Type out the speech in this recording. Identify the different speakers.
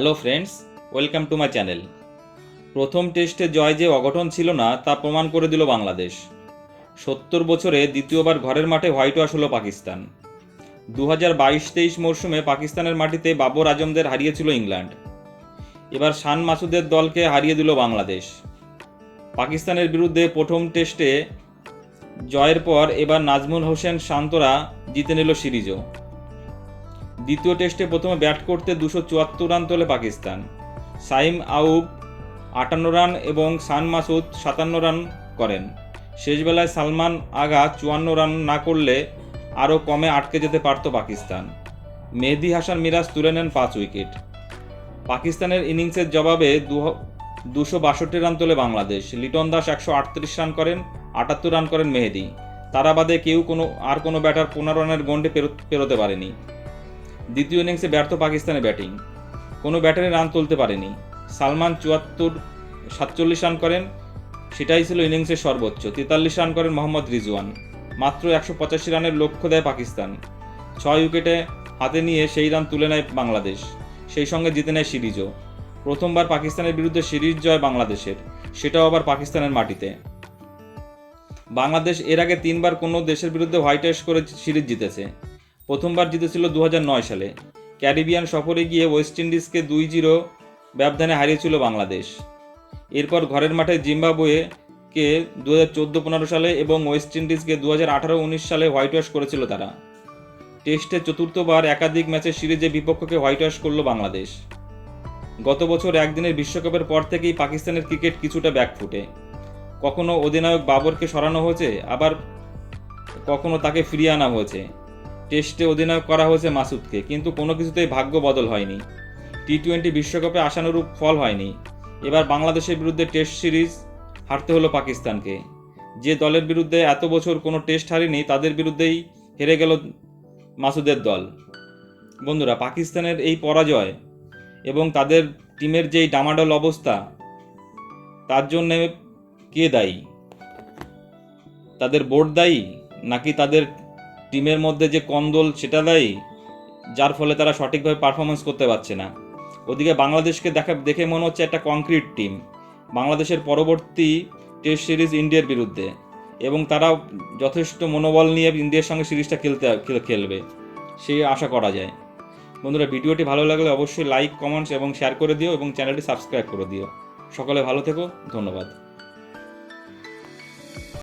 Speaker 1: Hello friends, welcome to my channel. প্রথম টেস্টে জয় যে অঘটন ছিল না, তা প্রমাণ করে দিল বাংলাদেশ। সত্তর বছরে দ্বিতীয়বার ঘরের মাঠে হোয়াইট ওয়াশ হলো পাকিস্তান। দু হাজার বাইশ তেইশ মরশুমে পাকিস্তানের মাটিতে বাবর আজমদের হারিয়েছিল ইংল্যান্ড। এবার শান মাসুদের দলকে হারিয়ে দিল বাংলাদেশ। পাকিস্তানের বিরুদ্ধে প্রথম টেস্টে জয়ের পর এবার নাজমুল হোসেন শান্তরা জিতে নিল সিরিজও। দ্বিতীয় টেস্টে প্রথমে ব্যাট করতে দুশো চুয়াত্তর রান তোলে পাকিস্তান। সাইম আউব আটান্ন রান এবং সান মাসুদ সাতান্ন রান করেন। শেষবেলায় সালমান আগা চুয়ান্ন রান না করলে আরও কমে আটকে যেতে পারত পাকিস্তান। মেহেদি হাসান মিরাজ তুলে নেন পাঁচ উইকেট। পাকিস্তানের ইনিংসের জবাবে দুশো বাষট্টি রান তোলে বাংলাদেশ। লিটন দাস একশো আটত্রিশ রান করেন, আটাত্তর রান করেন মেহেদি। তারা বাদে কেউ কোনো, আর কোনো ব্যাটার পনেরো রানের গন্ডে পেরো- পেরোতে পারেনি। দ্বিতীয় ইনিংসে ব্যর্থ পাকিস্তানের ব্যাটিং। কোনো ব্যাটারে রান তুলতে পারেনি। সালমান চুয়াত্তর সাতচল্লিশ রান করেন। সেটাই ছিল ইনিংসের সর্বোচ্চ। তেতাল্লিশ রান করেন মোহাম্মদ রিজওয়ান। মাত্র একশো পঁচাশি রানের লক্ষ্য দেয় পাকিস্তান। ছয় উইকেটে হাতে নিয়ে সেই রান তুলে নেয় বাংলাদেশ। সেই সঙ্গে জিতে নেয় সিরিজও। প্রথমবার পাকিস্তানের বিরুদ্ধে সিরিজ জয় বাংলাদেশের। সেটাও আবার পাকিস্তানের মাটিতে। বাংলাদেশ এর আগে তিনবার কোনো দেশের বিরুদ্ধে হোয়াইট করে সিরিজ জিতেছে। প্রথমবার জিতেছিল দু হাজার নয় সালে। ক্যারিবিয়ান সফরে গিয়ে ওয়েস্ট ইন্ডিজকে দুই জিরো ব্যবধানে হারিয়েছিল বাংলাদেশ। এরপর ঘরের মাঠে জিম্বাবুয়েকে দু হাজার চোদ্দ পনেরো সালে এবং ওয়েস্ট ইন্ডিজকে দু হাজার আঠারো উনিশ সালে হোয়াইট ওয়াশ করেছিল তারা। টেস্টে চতুর্থবার একাধিক ম্যাচে সিরিজে বিপক্ষকে হোয়াইট ওয়াশ করল বাংলাদেশ। গত বছর একদিনের বিশ্বকাপের পর থেকেই পাকিস্তানের ক্রিকেট কিছুটা ব্যাক ব্যাকফুটে। কখনো অধিনায়ক বাবরকে সরানো হয়েছে, আবার কখনো তাকে ফিরিয়ে আনা হয়েছে। টেস্টে অধিনায়ক করা হয়েছে মাসুদকে, কিন্তু কোনো কিছুতেই ভাগ্য বদল হয়নি। টি টোয়েন্টি বিশ্বকাপে আশানুরূপ ফল হয়নি। এবার বাংলাদেশের বিরুদ্ধে টেস্ট সিরিজ হারতে হলো পাকিস্তানকে। যে দলের বিরুদ্ধে এত বছর কোনো টেস্ট হারেনি, তাদের বিরুদ্ধেই হেরে গেল মাসুদের দল। বন্ধুরা, পাকিস্তানের এই পরাজয় এবং তাদের টিমের যেই ডামাডল অবস্থা, তার জন্যে কে দায়ী? তাদের বোর্ড দায়ী নাকি তাদের টিমের মধ্যে যে কন্দল সেটা দায়ী, যার ফলে তারা সঠিকভাবে পারফরমেন্স করতে পারছে না। ওদিকে বাংলাদেশকে দেখা, দেখে মনে হচ্ছে একটা কংক্রিট টিম বাংলাদেশের পরবর্তী টেস্ট সিরিজ ইন্ডিয়ার বিরুদ্ধে। এবং তারা যথেষ্ট মনোবল নিয়ে ইন্ডিয়ার সঙ্গে সিরিজটা খেলতে খেলবে। সেই আশা করা যায়। বন্ধুরা, ভিডিওটি ভালো লাগলে অবশ্যই লাইক কমেন্টস এবং শেয়ার করে দিও এবং চ্যানেলটি সাবস্ক্রাইব করে দিও। সকলে ভালো থেকো, ধন্যবাদ।